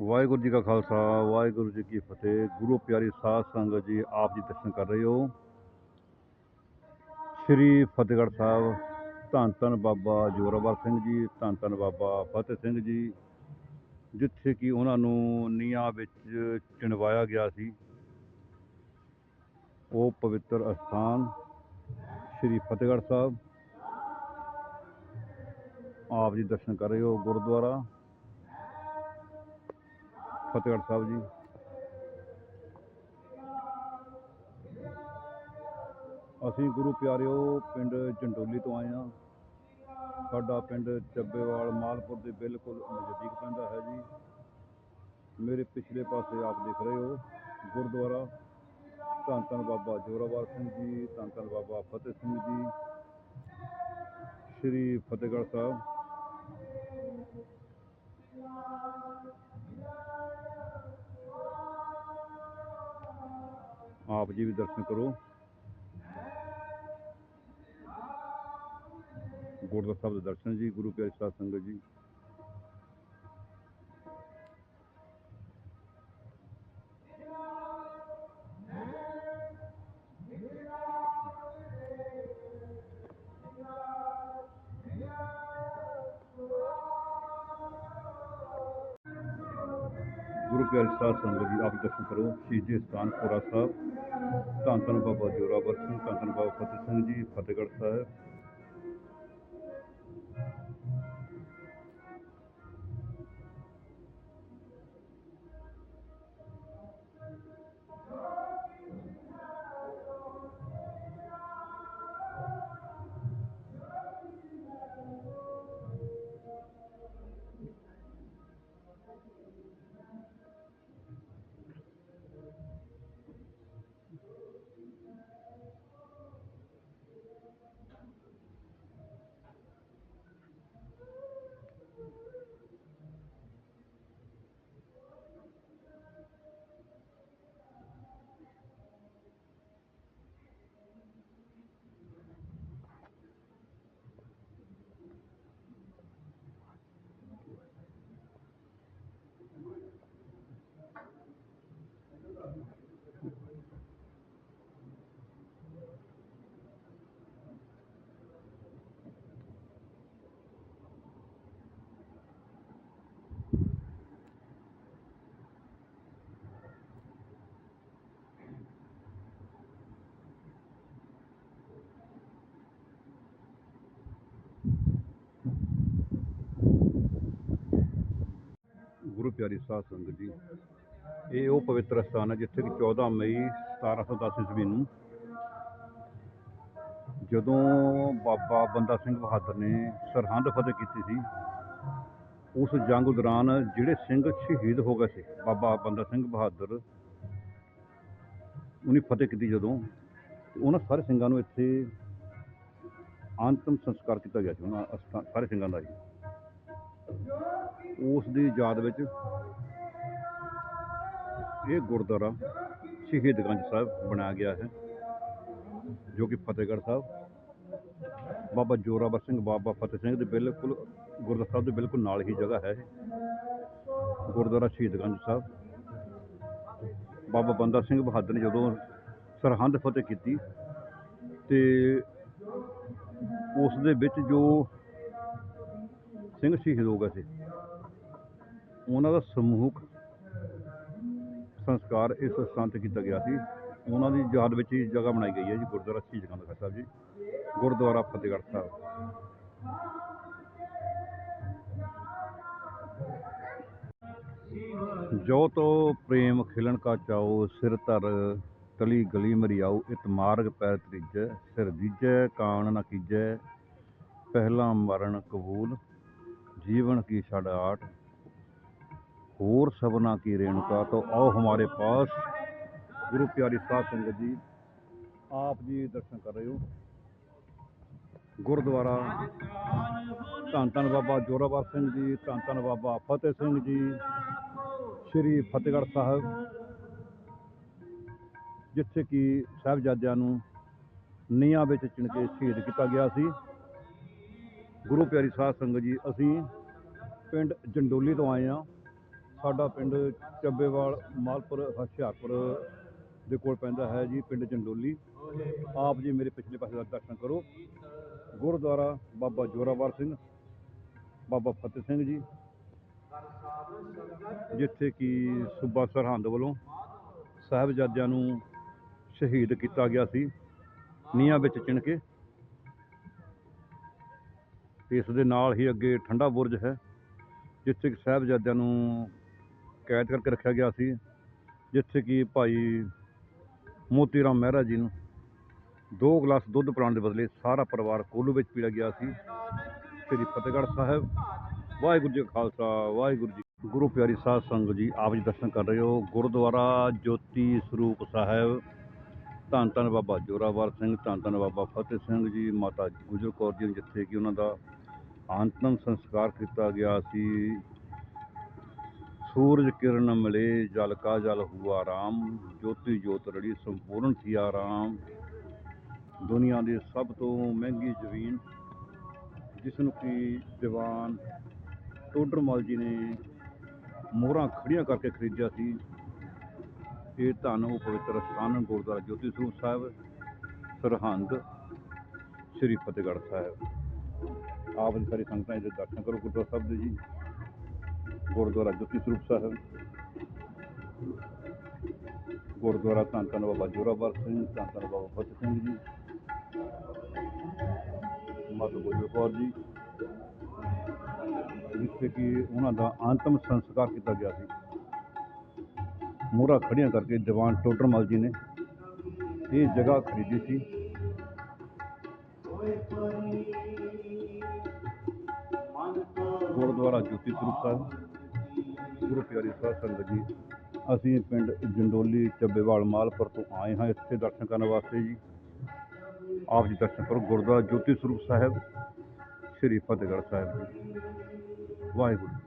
ਵਾਹਿਗੁਰੂ ਜੀ ਕਾ ਖਾਲਸਾ, ਵਾਹਿਗੁਰੂ ਜੀ ਕੀ ਫਤਿਹ। ਗੁਰੂ ਪਿਆਰੀ ਸਾਧ ਸੰਗਤ ਜੀ, ਆਪ ਜੀ ਦਰਸ਼ਨ ਕਰ ਰਹੇ ਹੋ। ਸ੍ਰੀ ਫਤਿਹਗੜ੍ਹ ਸਾਹਿਬ, ਧੰਨ ਧੰਨ ਬਾਬਾ ਜੋਰਾਵਰ ਸਿੰਘ ਜੀ, ਧੰਨ ਧੰਨ ਬਾਬਾ ਫਤਿਹ ਸਿੰਘ ਜੀ, ਜਿੱਥੇ ਕਿ ਉਹਨਾਂ ਨੂੰ ਨੀਹਾਂ ਵਿੱਚ ਚਿਣਵਾਇਆ ਗਿਆ ਸੀ। ਉਹ ਪਵਿੱਤਰ ਅਸਥਾਨ ਸ੍ਰੀ ਫਤਿਹਗੜ੍ਹ ਸਾਹਿਬ। ਆਪ ਜੀ ਦਰਸ਼ਨ ਕਰ ਰਹੇ ਹੋ ਗੁਰਦੁਆਰਾ। ਫਤਿਹਗੜ੍ਹ ਸਾਹਿਬ ਜੀ। ਅਸੀਂ ਗੁਰੂ ਪਿਆਰਿਓ, ਪਿੰਡ ਜੰਡੋਲੀ ਤੋਂ ਆਏ ਹਾਂ। ਸਾਡਾ ਪਿੰਡ ਚੱਬੇਵਾਲ ਮਾਲਪੁਰ ਦੇ ਬਿਲਕੁਲ ਨਜ਼ਦੀਕ ਪੈਂਦਾ ਹੈ ਜੀ। ਮੇਰੇ ਪਿਛਲੇ ਪਾਸੇ ਆਪ ਦੇਖ ਰਹੇ ਹੋ, ਗੁਰਦੁਆਰਾ। ਧੰਨ ਧੰਨ ਬਾਬਾ ਜੋਰਾਵਰ ਸਿੰਘ ਜੀ, ਧੰਨ ਧੰਨ ਬਾਬਾ ਫਤਿਹ ਸਿੰਘ ਜੀ। ਸ੍ਰੀ ਫਤਿਹਗੜ੍ਹ ਸਾਹਿਬ। ਆਪ ਜੀ ਵੀ ਦਰਸ਼ਨ ਕਰੋ ਗੁਰਦੁਆਰਾ ਸਾਹਿਬ ਦੇ ਦਰਸ਼ਨ ਜੀ ਗੁਰੂ ਪਿਆਰੀ ਸਾਧ ਸੰਗਤ ਜੀ ਗੁਰੂ ਪਿਆਰੀ ਸਾਧ ਸੰਗਤ ਜੀ ਆਪ ਦਰਸ਼ਨ ਕਰੋ ਸ਼ਹੀਦੀ ਸਥਾਨ ਪੁਰਾ ਸਾਹਿਬ ਧੰਨ ਧੰਨ ਬਾਬਾ ਜੋਰਾਵਰ ਸਿੰਘ ਧੰਨ ਧੰਨ ਬਾਬਾ ਫਤਿਹ ਸਿੰਘ ਜੀ ਫਤਿਹਗੜ੍ਹ ਸਾਹਿਬ। ਗੁਰੂ ਪਿਆਰੀ ਸਾਧ ਸੰਗਤ ਜੀ। ਇਹ ਉਹ ਪਵਿੱਤਰ ਸਥਾਨ ਹੈ ਜਿੱਥੇ ਕਿ 14 ਮਈ 1710 ਈਸਵੀ ਨੂੰ ਜਦੋਂ ਬਾਬਾ ਬੰਦਾ ਸਿੰਘ ਬਹਾਦਰ ਨੇ ਸਰਹੰਦ ਫਤਿਹ ਕੀਤੀ ਸੀ, ਉਸ ਜੰਗ ਦੌਰਾਨ ਜਿਹੜੇ ਸਿੰਘ ਸ਼ਹੀਦ ਹੋ ਗਏ ਸੀ, ਬਾਬਾ ਬੰਦਾ ਸਿੰਘ ਬਹਾਦਰ, ਉਹਨੇ ਫਤਿਹ ਕੀਤੀ ਜਦੋਂ ਉਹਨਾਂ ਸਾਰੇ ਸਿੰਘਾਂ ਨੂੰ ਇੱਥੇ ਅੰਤਮ ਸੰਸਕਾਰ ਕੀਤਾ ਗਿਆ ਸੀ। ਉਹਨਾਂ ਅਸਥਾ- ਸਾਰੇ ਸਿੰਘਾਂ ਦਾ ਜੀ ਉਸ ਦੀ ਯਾਦ ਵਿੱਚ ਇਹ ਗੁਰਦੁਆਰਾ ਸ਼ਹੀਦਗੰਜ ਸਾਹਿਬ ਬਣਾਇਆ ਗਿਆ ਹੈ, ਜੋ ਕਿ ਫਤਿਹਗੜ੍ਹ ਸਾਹਿਬ, ਬਾਬਾ ਜੋਰਾਵਰ ਸਿੰਘ, ਬਾਬਾ ਫਤਿਹ ਸਿੰਘ ਦੇ ਬਿਲਕੁਲ ਗੁਰਦੁਆਰਾ ਸਾਹਿਬ ਦੇ ਬਿਲਕੁਲ ਨਾਲ ਹੀ ਜਗ੍ਹਾ ਹੈ ਇਹ। ਗੁਰਦੁਆਰਾ ਸ਼ਹੀਦਗੰਜ ਸਾਹਿਬ। ਬਾਬਾ ਬੰਦਾ ਸਿੰਘ ਬਹਾਦਰ ਨੇ ਜਦੋਂ ਸਰਹੰਦ ਫਤਿਹ ਕੀਤੀ ਤੇ ਉਸ ਦੇ ਵਿੱਚ ਜੋ ਸਿੰਘ ਸ਼ਹੀਦ ਹੋ ਗਏ ਸੀ। ਉਹਨਾਂ ਦਾ ਸਮੂਹਕ ਸੰਸਕਾਰ ਇਸ ਸਥਾਨ ਤੇ ਕੀਤਾ ਗਿਆ ਸੀ। ਉਹਨਾਂ ਦੀ ਯਾਦ ਵਿੱਚ ਹੀ ਜਗ੍ਹਾ ਬਣਾਈ ਗਈ ਹੈ ਜੀ, ਗੁਰਦੁਆਰਾ ਸ਼ਹੀਦ ਗੰਜ ਸਾਹਿਬ ਜੀ, ਗੁਰਦੁਆਰਾ ਫਤਿਹਗੜ੍ਹ ਸਾਹਿਬ। ਜੋ ਤੋ ਪ੍ਰੇਮ ਖਿਲਣ ਕਾ ਚਾਓ, ਸਿਰ ਧਰ ਤਲੀ ਗਲੀ ਮਰਿਆਓ, ਇਤ ਮਾਰਗ ਪੈਰ ਤਰੀਜੈ, ਸਿਰ ਦੀਜੈ, ਕਾਣ ਨ ਕੀਜੈ, ਪਹਿਲਾ ਮਰਨ ਕਬੂਲ। ਜੀਵਨ ਕੀ ਛੜਾਟ ਹੋਰ ਸਭਨਾ ਕੀ ਰੇਣੁਕਾ? ਤੋ ਆਓ ਹਮਾਰੇ ਪਾਸ। ਗੁਰੂ ਪਿਆਰੀ ਸਾਧ ਸੰਗਤ ਜੀ, ਆਪ ਜੀ ਦਰਸ਼ਨ ਕਰ ਰਹੇ ਹੋ। ਗੁਰਦੁਆਰਾ ਧੰਨ ਧੰਨ ਬਾਬਾ ਜੋਰਾਵਰ ਸਿੰਘ ਜੀ, ਧੰਨ ਧੰਨ ਬਾਬਾ ਫਤਿਹ ਸਿੰਘ ਜੀ, ਸ੍ਰੀ ਫਤਿਹਗੜ੍ਹ ਸਾਹਿਬ, ਜਿੱਥੇ ਕਿ ਸਾਹਿਬਜ਼ਾਦਿਆਂ ਨੂੰ ਨੀਹਾਂ ਵਿੱਚ ਚਿਣ ਕੇ ਸ਼ਹੀਦ ਕੀਤਾ ਗਿਆ ਸੀ। ਗੁਰੂ ਪਿਆਰੀ ਸਾਧ ਸੰਗਤ ਜੀ, ਅਸੀਂ ਪਿੰਡ ਜੰਡੋਲੀ ਤੋਂ ਆਏ ਹਾਂ। ਸਾਡਾ ਪਿੰਡ ਚੱਬੇਵਾਲ, ਮਾਲਪੁਰ, ਹੁਸ਼ਿਆਰਪੁਰ ਦੇ ਕੋਲ ਪੈਂਦਾ ਹੈ ਜੀ, ਪਿੰਡ ਜੰਡੋਲੀ। ਆਪ ਜੀ ਮੇਰੇ ਪਿਛਲੇ ਪਾਸੇ ਦਾ ਦਰਸ਼ਨ ਕਰੋ। ਗੁਰਦੁਆਰਾ ਬਾਬਾ ਜੋਰਾਵਰ ਸਿੰਘ, ਬਾਬਾ ਫਤਿਹ ਸਿੰਘ ਜੀ, ਜਿੱਥੇ ਕਿ ਸੂਬਾ ਸਰਹੰਦ ਵੱਲੋਂ ਸਾਹਿਬਜ਼ਾਦਿਆਂ ਨੂੰ ਸ਼ਹੀਦ ਕੀਤਾ ਗਿਆ ਸੀ, ਨੀਹਾਂ ਵਿੱਚ ਚਿਣ ਕੇ। ਇਸ ਦੇ ਨਾਲ ਹੀ ਅੱਗੇ ਠੰਡਾ ਬੁਰਜ ਹੈ, ਜਿੱਥੇ ਕਿ ਸਾਹਿਬਜ਼ਾਦਿਆਂ ਨੂੰ ਕੈਦ ਕਰਕੇ ਰੱਖਿਆ ਗਿਆ ਸੀ, ਜਿੱਥੇ ਕਿ ਭਾਈ ਮੋਤੀ ਰਾਮ ਮਹਿਰਾ ਜੀ ਨੂੰ ਦੋ ਗਲਾਸ ਦੁੱਧ ਪਿਲਾਉਣ ਦੇ ਬਦਲੇ ਸਾਰਾ ਪਰਿਵਾਰ ਕੋਲੂ ਵਿੱਚ ਪੀਲਾ ਗਿਆ ਸੀ। ਸ੍ਰੀ ਫਤਿਹਗੜ੍ਹ ਸਾਹਿਬ। ਵਾਹਿਗੁਰੂ ਜੀ ਖਾਲਸਾ, ਵਾਹਿਗੁਰੂ ਜੀ ਗੁਰੂ ਪਿਆਰੀ ਸਾਧ ਸੰਗਤ ਜੀ, ਆਪ ਜੀ ਦਰਸ਼ਨ ਕਰ ਰਹੇ ਹੋ ਗੁਰਦੁਆਰਾ ਜੋਤੀ ਸਰੂਪ ਸਾਹਿਬ। ਧੰਨ ਧੰਨ ਬਾਬਾ ਜੋਰਾਵਰ ਸਿੰਘ, ਧੰਨ ਧੰਨ ਬਾਬਾ ਫਤਿਹ ਸਿੰਘ ਜੀ, ਮਾਤਾ ਗੁਜਰ ਕੌਰ ਜੀ ਨੂੰ ਜਿੱਥੇ ਕਿ ਉਹਨਾਂ ਦਾ ਅੰਤਮ ਸੰਸਕਾਰ ਕੀਤਾ ਗਿਆ ਸੀ। ਸੂਰਜ ਕਿਰਨ ਮਿਲੇ, ਜਲ ਕਾ ਜਲ ਹੁਆ ਰਾਮ ਜੋਤੀ ਜੋਤ ਰੜੀ ਸੰਪੂਰਨ ਥੀਆ ਰਾਮ ਦੁਨੀਆ ਦੀ ਸਭ ਤੋਂ ਮਹਿੰਗੀ ਜ਼ਮੀਨ, ਜਿਸ ਨੂੰ ਕਿ ਦੀਵਾਨ ਟੋਡਰਮਲ ਜੀ ਨੇ ਮੋਹਰਾਂ ਖੜੀਆਂ ਕਰਕੇ ਖਰੀਦਿਆ ਸੀ ਇਹ ਧੰਨ ਉਹ ਪਵਿੱਤਰ ਸਥਾਨ ਗੁਰਦੁਆਰਾ ਜੋਤੀ ਸਰੂਪ ਸਾਹਿਬ, ਸਰਹੰਦ, ਸ੍ਰੀ ਫਤਿਹਗੜ੍ਹ ਸਾਹਿਬ। ਆਪ ਜੀ ਸਾਰੀ ਸੰਗਤਾਂ ਦੇ ਦਰਸ਼ਨ ਕਰੋ ਗੁਰਦੁਆਰਾ ਸਾਹਿਬ ਦੇ ਜੀ। ਗੁਰਦੁਆਰਾ ਜੋਤੀ ਸਰੂਪ ਸਾਹਿਬ। ਗੁਰਦੁਆਰਾ ਧੰਨ ਧੰਨ ਬਾਬਾ ਜੋਰਾਵਰ ਸਿੰਘ, ਧੰਨ ਧੰਨ ਬਾਬਾ ਫਤਿਹ ਸਿੰਘ ਜੀ। ਮਾਤਾ ਗੁਜਰ ਕੌਰ ਜੀ, ਜਿੱਥੇ ਕਿ ਉਹਨਾਂ ਦਾ ਅੰਤਮ ਸੰਸਕਾਰ ਕੀਤਾ ਗਿਆ ਸੀ। ਮੋਹਰਾਂ ਖੜੀਆਂ ਕਰਕੇ ਦੀਵਾਨ ਟੋਡਰਮਲ ਜੀ ਨੇ ਇਹ ਜਗ੍ਹਾ ਖਰੀਦੀ ਸੀ। ਗੁਰਦੁਆਰਾ ਜੋਤੀ ਸਰੂਪ ਸਾਹਿਬ। ਗੁਰੂ ਪਿਆਰੀ ਸਾਹਿਬ ਸੰਗਤ ਜੀ, ਅਸੀਂ ਪਿੰਡ ਜੰਡੋਲੀ ਚੱਬੇਵਾਲ ਮਾਲਪੁਰ ਤੋਂ ਆਏ ਹਾਂ ਇੱਥੇ ਦਰਸ਼ਨ ਕਰਨ ਵਾਸਤੇ ਜੀ। ਆਪ ਜੀ ਦਰਸ਼ਨ ਕਰੋ। ਗੁਰਦੁਆਰਾ ਜੋਤੀ ਸਰੂਪ ਸਾਹਿਬ, ਸ੍ਰੀ ਫਤਿਹਗੜ੍ਹ ਸਾਹਿਬ। ਜੀ ਵਾਹਿਗੁਰੂ।